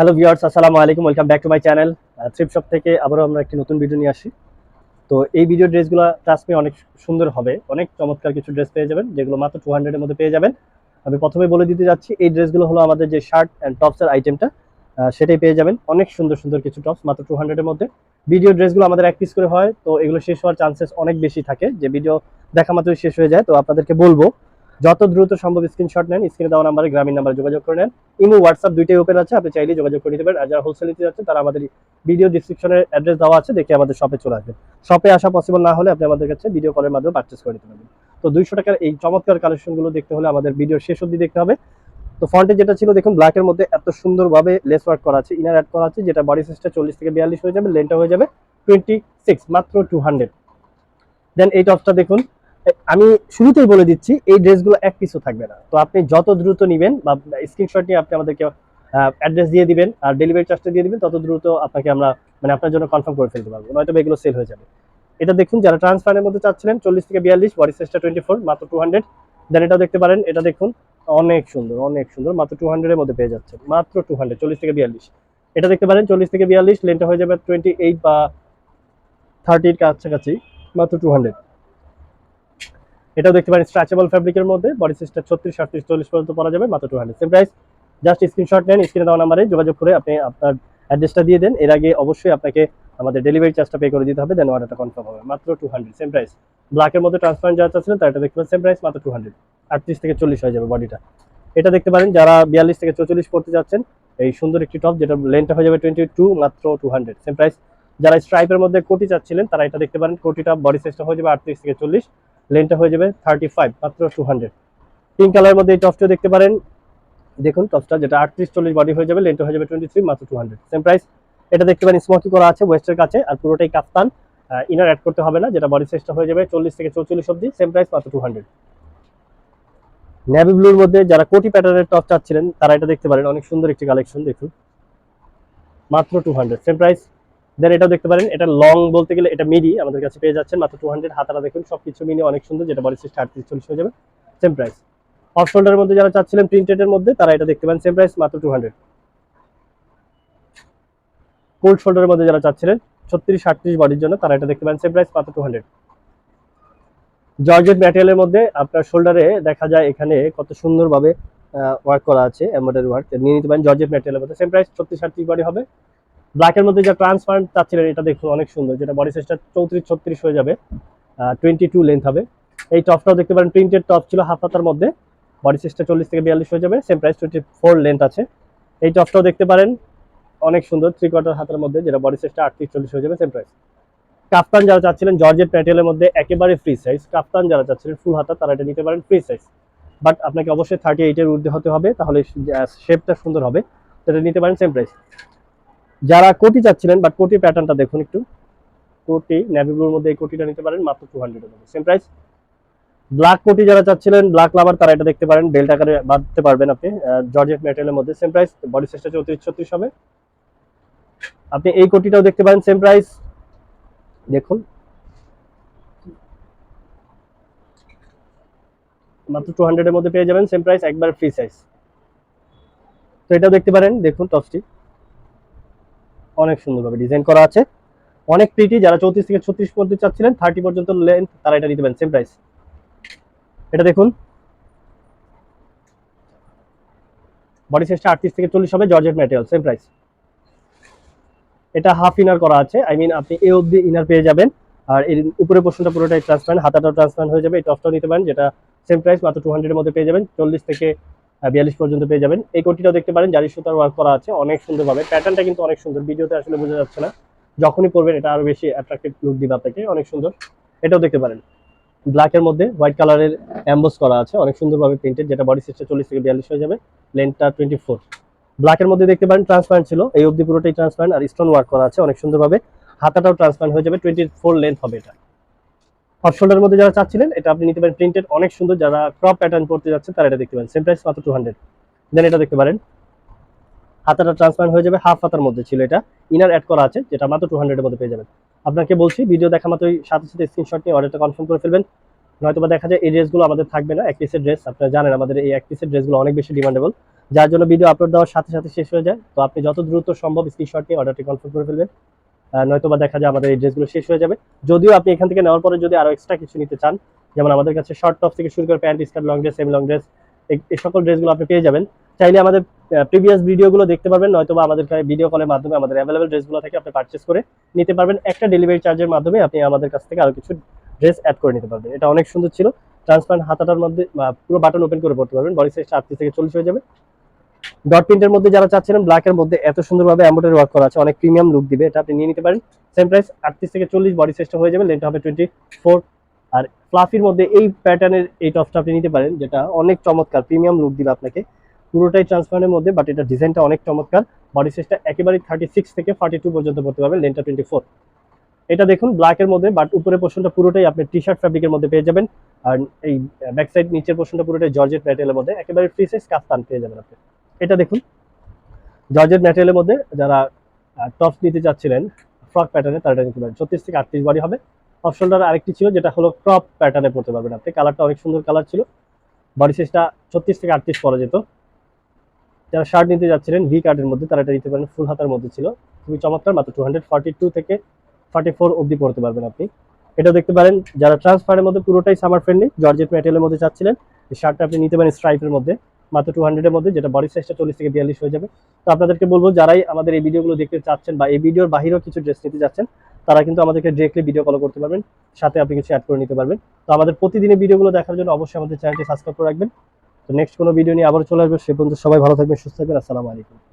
Hello viewers আসসালামু আলাইকুম welcome back to my channel thrift shop থেকে আবারও আমরা একটি নতুন ভিডিও নিয়ে আসি। তো এই ভিডিও ড্রেসগুলো ট্রাস্ট মি অনেক সুন্দর হবে। অনেক চমৎকার কিছু ড্রেস পেয়ে যাবেন, যেগুলো মাত্র টু হান্ড্রেডের মধ্যে পেয়ে যাবেন। আমি প্রথমে বলে দিতে যাচ্ছি, এই ড্রেসগুলো হলো আমাদের যে শার্ট অ্যান্ড টপসের আইটেমটা সেটাই পেয়ে যাবেন। অনেক সুন্দর সুন্দর কিছু টপস মাত্র টু হান্ড্রেডের মধ্যে। ভিডিও ড্রেসগুলো আমাদের এক পিস করে হয়, তো এগুলো শেষ হওয়ার চান্সেস অনেক বেশি থাকে। যে ভিডিও দেখা মাত্রই শেষ হয়ে যায়, তো আপনাদেরকে বলব যত দ্রুত সম্ভব স্ক্রিনশট নেন স্ক্রিনে দেওয়া নাম্বারে গ্রামীণ নাম্বারে যোগাযোগ করে নেন। ইমো হোয়াটসঅ্যাপ দুইটাই ওপেন আছে, আপনি চাইলে যোগাযোগ করে নিতে পারেন। আর যারা হোলসেল নিতে যাচ্ছেন, তারা আমাদের ভিডিও ডিসক্রিপশনের অ্যাড্রেস দেওয়া আছে, দেখে আমাদের শপে চলে আসবেন। শপে আসা পসিবল না হলে আপনি আমাদের কাছে ভিডিও কলের মাধ্যমে পারচেস করে নিতে পারবেন। তো দুইশো টাকার এই চমৎকার কালেকশনগুলো দেখতে হলে আমাদের ভিডিও শেষ অবধি দেখতে হবে। তো ফ্রন্টে যেটা ছিল, দেখুন ব্ল্যাকের মধ্যে এত সুন্দরভাবে লেস ওয়ার্ক করা আছে ইনার অ্যাড করা আছে, যেটা বডি সাইজটা চল্লিশ থেকে বিয়াল্লিশ হয়ে যাবে লেনটা হয়ে যাবে টোয়েন্টি সিক্স মাত্র টু হান্ড্রেড দেন এই টপসটা দেখুন আমি শুরুতেই বলে দিচ্ছি, এই ড্রেসগুলো এক পিসও থাকবে না। তো আপনি যত দ্রুত নেবেন বা স্ক্রিনশট নিয়ে আপনি আমাদেরকে অ্যাড্রেস দিয়ে দিবেন আর ডেলিভারি চার্জটা দিয়ে দিবেন, তত দ্রুত আপনাকে আমরা মানে আপনার জন্য কনফার্ম করে ফেলতে পারব। নয়তো এগুলো সেল হয়ে যাবে। এটা দেখুন, যারা ট্রান্সফারের মধ্যে চাচ্ছিলেন, চল্লিশ থেকে বিয়াল্লিশ বডি সাইজটা টোয়েন্টি ফোর মাত্র টু হান্ড্রেড দেন এটাও দেখতে পারেন, এটা দেখুন, অনেক সুন্দর অনেক সুন্দর, মাত্র টু হান্ড্রেডের মধ্যে পেয়ে যাচ্ছে, মাত্র টু হান্ড্রেড চল্লিশ থেকে বিয়াল্লিশ। এটা দেখতে পারেন, চল্লিশ থেকে বিয়াল্লিশ লেনটা হয়ে যাবে টোয়েন্টি এইট বা থার্টির কাছাকাছি, মাত্র টু হান্ড্রেড এটাও দেখতে পারেন স্ট্রেচেবল ফ্যাব্রিকের মধ্যে। বডি সাইজটা ছত্রিশ, আটত্রিশ, চল্লিশ পর্যন্ত পরা যাবে, মাত্র two hundred same price just screenshot নেন স্ক্রিনে দেওয়া নাম্বারে যোগাযোগ করে আপনি আপনার অ্যাড্রেসটা দিয়ে দেন। এর আগে অবশ্যই আপনাকে আমাদের ডেলিভারি চার্জটা পে করে দিতে হবে দেন অর্ডারটা কনফার্ম হবে, মাত্র টু হান্ড্রেড সেম প্রাইস ব্ল্যাকের মধ্যে ট্রান্সপারেন্ট যারা চাচ্ছিলেন তার এটা দেখতে পারেন সেম প্রাইস মাত্র টু হান্ড্রেড আটত্রিশ থেকে চল্লিশ হয়ে যাবে বডিটা এটা দেখতে পারেন, যারা বিয়াল্লিশ থেকে চৌচল্লিশ পড়তে যাচ্ছেন, এই সুন্দর একটি টপ যেটা লেনটা হয়ে যাবে টোয়েন্টি টু মাত্র টু হান্ড্রেড সেম প্রাইস যারা স্ট্রাইপের মধ্যে কোটি চাচ্ছিলেন, তারা এটা দেখতে পারেন, কোটিটা বডি সাইজটা হয়ে যাবে আটত্রিশ থেকে চল্লিশ। লেনটা হয়ে যাবে থার্টি ফাইভ মাত্র টু হান্ড্রেড পিঙ্ক কালারের মধ্যে এই টপসটিও দেখতে পারেন। দেখুন টপসটা যেটা আটত্রিশ চল্লিশ বডি হয়ে যাবে লেনটা হয়ে যাবে টোয়েন্টি থ্রি মাত্র টু হান্ড্রেড সেম প্রাইস এটা দেখতে পারেন স্মোকি করা আছে ওয়েস্টের কাছে, আর পুরোটাই কাপ্তান ইনার অ্যাড করতে হবে না, যেটা বডি সাইজটা হয়ে যাবে চল্লিশ থেকে চৌচল্লিশ অব্দি সেম প্রাইস মাত্র টু হান্ড্রেড নেভি ব্লুর মধ্যে যারা কোটি প্যাটার্নের টপ চাচ্ছিলেন, তারা এটা দেখতে পারেন, অনেক সুন্দর একটি কালেকশন দেখুন। মাত্র two hundred same price then এটাও দেখতে পারেন, এটা লং বলতে গেলে এটা মিডি আমাদের কাছে পেয়ে যাচ্ছেন মাত্র টু হান্ড্রেড হাতারা দেখুন, সবকিছু মিনি অনেক সুন্দর, যেটা বডি সাইজটা আটত্রিশ, চল্লিশ হয়ে যাবে সেম প্রাইস অফ শোল্ডারের মধ্যে যারা চাচ্ছিলেন প্রিন্টেডের মধ্যে, তারা এটা দেখতে পারেন সেম প্রাইস মাত্র টু হান্ড্রেড কোল্ড শোল্ডারের মধ্যে যারা চাচ্ছিলেন, ছত্রিশ, আটত্রিশ বডির জন্য, তারা এটা দেখতে পারেন সেম প্রাইস মাত্র টু হান্ড্রেড জর্জেট ম্যাটেরিয়ালের মধ্যে আপনার শোল্ডারে দেখা যায় এখানে কত সুন্দরভাবে ওয়ার্ক করা আছে এমব্রয়ডারি ওয়ার্ক নিয়ে নিতে পারেন জর্জেট ম্যাটেরিয়ালের মধ্যে সেম প্রাইস ছত্রিশ, আটত্রিশ বডি হবে। ব্ল্যাকের মধ্যে যা ট্রান্সপারেন্ট চাচ্ছিলেন এটা দেখুন অনেক সুন্দর, যেটা বডি সাইজটা চৌত্রিশ, ছত্রিশ হয়ে যাবে টোয়েন্টি টু লেন্থ হবে। এই টপটাও দেখতে পারেন প্রিন্টেড টপ ছিল হাফ হাতার মধ্যে বডি সাইজটা চল্লিশ থেকে বিয়াল্লিশ হয়ে যাবে same price twenty four length আছে। এই টপটাও দেখতে পারেন, অনেক সুন্দর থ্রি কোয়ার্টার হাতের মধ্যে, যেটা বডি সাইজটা আটত্রিশ, চল্লিশ হয়ে যাবে সেম প্রাইস কাপ্তান যারা চাচ্ছিলেন জর্জেট প্যাটেলের মধ্যে একেবারে ফ্রি সাইজ কাপ্তান যারা চাচ্ছিলেন ফুল হাতা, তারা এটা নিতে পারেন ফ্রি সাইজ বাট আপনাকে অবশ্যই থার্টি এইটের ঊর্ধ্বে হতে হবে, তাহলে শেপটা সুন্দর হবে এটা নিতে পারেন সেম প্রাইস যারা কোটি চাচ্ছিলেন বাট কোটি প্যাটার্নটা দেখুন একটু। কোটি নেভি ব্লুর মধ্যে এই কোটিটা নিতে পারেন, মাত্র টু হান্ড্রেডের মধ্যে সেম প্রাইস ব্ল্যাক কোটি যারা চাচ্ছিলেন ব্ল্যাক লাভার তারা এটা দেখতে পারেন বেল্ট আকারে বাঁধতে পারবেন আপনি জর্জেট ম্যাটেরিয়ালের মধ্যে। সেম প্রাইস বডি সাইজটা চৌত্রিশ, ছত্রিশ হবে। আপনি এই কোটিটাও দেখতে পারেন সেম প্রাইস দেখুন। মাত্র টু হান্ড্রেডের মধ্যে পেয়ে যাবেন সেম প্রাইস একবার ফ্রি সাইজ তো এটাও দেখতে পারেন, দেখুন টপসটি অনেক সুন্দরভাবে ডিজাইন করা আছে। অনেক প্রিটি যারা চৌত্রিশ থেকে ছত্রিশ পর্যন্ত চাচ্ছিলেন থার্টি পর্যন্ত লেন্থ তারা এটা নিতে পারেন সেম প্রাইস এটা দেখুন। বডি সাইজটা আটত্রিশ থেকে চল্লিশ হবে জর্জেট ম্যাটেরিয়াল সেম প্রাইস এটা হাফ ইনার করা আছে আই মিন আপনি এ অব্দি ইনার পেয়ে যাবেন। আর এর উপরে পোর্শনটা পুরোটাই ট্রান্সপারেন্ট হাতাটাও ট্রান্সপারেন্ট হয়ে যাবে, এই টপটাও নিতে পারেন, যেটা সেম প্রাইস মাত্র টু হান্ড্রেডের মধ্যে পেয়ে যাবেন, চল্লিশ থেকে বিয়াল্লিশ পর্যন্ত পেয়ে যাবেন। এই কোটিটাও দেখতে পারেন জারি সুতার ওয়ার্ক করা আছে, অনেক সুন্দরভাবে। প্যাটার্নটা কিন্তু অনেক সুন্দর, ভিডিওতে আসলে বোঝা যাচ্ছে না। যখনই পরবেন, এটা আরও বেশি অ্যাট্রাকটিভ লুক দিবে আপনাকে, অনেক সুন্দর। এটাও দেখতে পারেন। ব্ল্যাকের মধ্যে হোয়াইট কালারের অ্যাম্বোস করা আছে, অনেক সুন্দরভাবে প্রিন্টেড যেটা বডি সাইজটা চল্লিশ থেকে বিয়াল্লিশ হয়ে যাবে লেন্থটা টোয়েন্টি ফোর ব্ল্যাকের মধ্যে দেখতে পারেন ট্রান্সপারেন্ট ছিল, এই অবধি পুরোটাই ট্রান্সপারেন্ট আর স্টোন ওয়ার্ক করা আছে, অনেক সুন্দরভাবে। হাতাটাও ট্রান্সপারেন্ট হয়ে যাবে টোয়েন্টি ফোর লেন্থ হবে এটা। অফ শোল্ডারের মধ্যে যারা চাচ্ছিলেন, এটা আপনি নিতে পারেন প্রিন্টেড অনেক সুন্দর যারা ক্রপ প্যাটার্ন পড়তে যাচ্ছে, তারা এটা দেখতে পারেন। সেম প্রাইস মাত্র টু হান্ড্রেড দেন এটা দেখতে পারেন। হাতাটা ট্রান্সপারেন্ট হয়ে যাবে হাফ হাতার মধ্যে ছিল এটা। ইনার অ্যাড করা আছে, যেটা মাত্র টু হান্ড্রেডের মধ্যে পেয়ে যাবেন। আপনাকে বলছি ভিডিও দেখা মাত্রই সাথে সাথে স্ক্রিনশট নিয়ে অর্ডারটা কনফার্ম করে ফেলবেন। নয়তো বা দেখা যায় এই ড্রেসগুলো আমাদের থাকবে না, এক পিসের ড্রেস আপনারা জানেন আমাদের এই এক পিসের ড্রেসগুলো অনেক বেশি ডিমান্ডেবল যার জন্য ভিডিও আপলোড দেওয়ার সাথে সাথে শেষ হয়ে যায়। তো আপনি যত দ্রুত সম্ভব স্ক্রিনশট নিয়ে অর্ডারটি কনফার্ম করে ফেলবেন। নয়তোবা দেখা যায় আমাদের এই ড্রেসগুলো শেষ হয়ে যাবে। যদিও আপনি এখান থেকে নেওয়ার পরে যদি আরও এক্সট্রা কিছু নিতে চান, যেমন আমাদের কাছে শর্ট টপ থেকে শুরু করে pant skirt long dress semi long dress এই সকল ড্রেসগুলো আপনি পেয়ে যাবেন। চাইলে আমাদের প্রিভিয়াস ভিডিওগুলো দেখতে পারবেন, নয়তোবা আমাদের ভিডিও কলের মাধ্যমে আমাদের অ্যাভেলেবল ড্রেসগুলো থেকে আপনি পারচেস করে নিতে পারবেন। একটা ডেলিভারি চার্জের মাধ্যমে আপনি আমাদের কাছ থেকে আরও কিছু ড্রেস অ্যাড করে নিতে পারবেন। এটা অনেক সুন্দর ছিল। ট্রান্সপারেন্ট হাতাটার মধ্যে পুরো বাটন ওপেন করে পড়তে পারবেন। বডি সাইজটা আটত্রিশ থেকে চল্লিশ হয়ে যাবে। ডট প্রিন্টের মধ্যে যারা চাচ্ছিলেন ব্ল্যাকের মধ্যে এত সুন্দরভাবে এম্বয়ডারি ওয়ার্ক করা আছে, অনেক প্রিমিয়াম লুক দিবে, এটা আপনি নিয়ে নিতে পারেন। সেম প্রাইস আটত্রিশ থেকে চল্লিশ বডি সাইজটা হয়ে যাবে লেন্থ হবে টোয়েন্টি ফোর আর ফ্লাফির মধ্যে এই প্যাটার্নের এই টপসটা আপনি নিতে পারেন, যেটা অনেক চমৎকার প্রিমিয়াম লুক দিবে আপনাকে। পুরোটাই ট্রান্সপারেন্টের মধ্যে বাট এটা ডিজাইনটা অনেক চমৎকার। বডি সাইজটা একেবারে থার্টি সিক্স থেকে ফর্টি টু পর্যন্ত পড়তে পারবেন লেন্থটা টোয়েন্টি ফোর এটা দেখুন ব্ল্যাকের মধ্যে বাট উপরের পোর্শনটা পুরোটাই আপনি টি শার্ট ফ্যাব্রিকের মধ্যে পেয়ে যাবেন। আর এই ব্যাক সাইড নিচের পোর্শনটা পুরোটাই জর্জেট ম্যাটেরিয়ালের মধ্যে, একেবারে ফ্রি সাইজ কাস্তান পেয়ে যাবেন আপনি। এটা দেখুন। জর্জেট ম্যাটেরিয়ালের মধ্যে যারা টপস নিতে চাচ্ছিলেন ফ্রক প্যাটার্নে তারা এটা নিতে পারেন। ছত্রিশ থেকে আটত্রিশ বডি হবে। অপশনটার আরেকটি ছিল, যেটা হলো ক্রপ প্যাটার্নে পড়তে পারবেন আপনি। কালারটা অনেক সুন্দর কালার ছিল। বডি সাইজটা ছত্রিশ থেকে আটত্রিশ পরা যেত। যারা শার্ট নিতে যাচ্ছিলেন ভি কার্ডের মধ্যে, তারা এটা নিতে পারেন। ফুল হাতার মধ্যে ছিল। খুবই চমৎকার, মাত্র টু হান্ড্রেড ফর্টি টু থেকে ফর্টি ফোর অব্দি পড়তে পারবেন আপনি। এটা দেখতে পারেন, যারা ট্রান্সফারের মধ্যে, পুরোটাই সামার ফ্রেন্ডলি জর্জেট ম্যাটেরিয়ালের মধ্যে চাচ্ছিলেন, এই শার্টটা আপনি নিতে পারেন স্ট্রাইপের মধ্যে। মাত্র টু হান্ড্রেডের মধ্যে, যেটা বডি সাইজটা চল্লিশ থেকে বিয়াল্লিশ হয়ে যাবে। তো আপনাদেরকে বলব, যারাই আমাদের এই ভিডিওগুলো দেখতে চাচ্ছেন বা এই ভিডিওর বাহিরেও কিছু ড্রেস নিতে চাচ্ছেন, তারা কিন্তু আমাদেরকে ডিরেক্টলি ভিডিও কল করতে পারবেন, সাথে আপনি কিছু অ্যাড করে নিতে পারবেন। তো আমাদের প্রতিদিনের ভিডিওগুলো দেখার জন্য অবশ্যই আমাদের চ্যানেলটি সাবস্ক্রাইব করে রাখবেন। তো নেক্সট কোনো ভিডিও নিয়ে আবার চলে আসবে, সে পর্যন্ত সবাই ভালো থাকবেন, সুস্থ থাকবেন, আসসালামু আলাইকুম।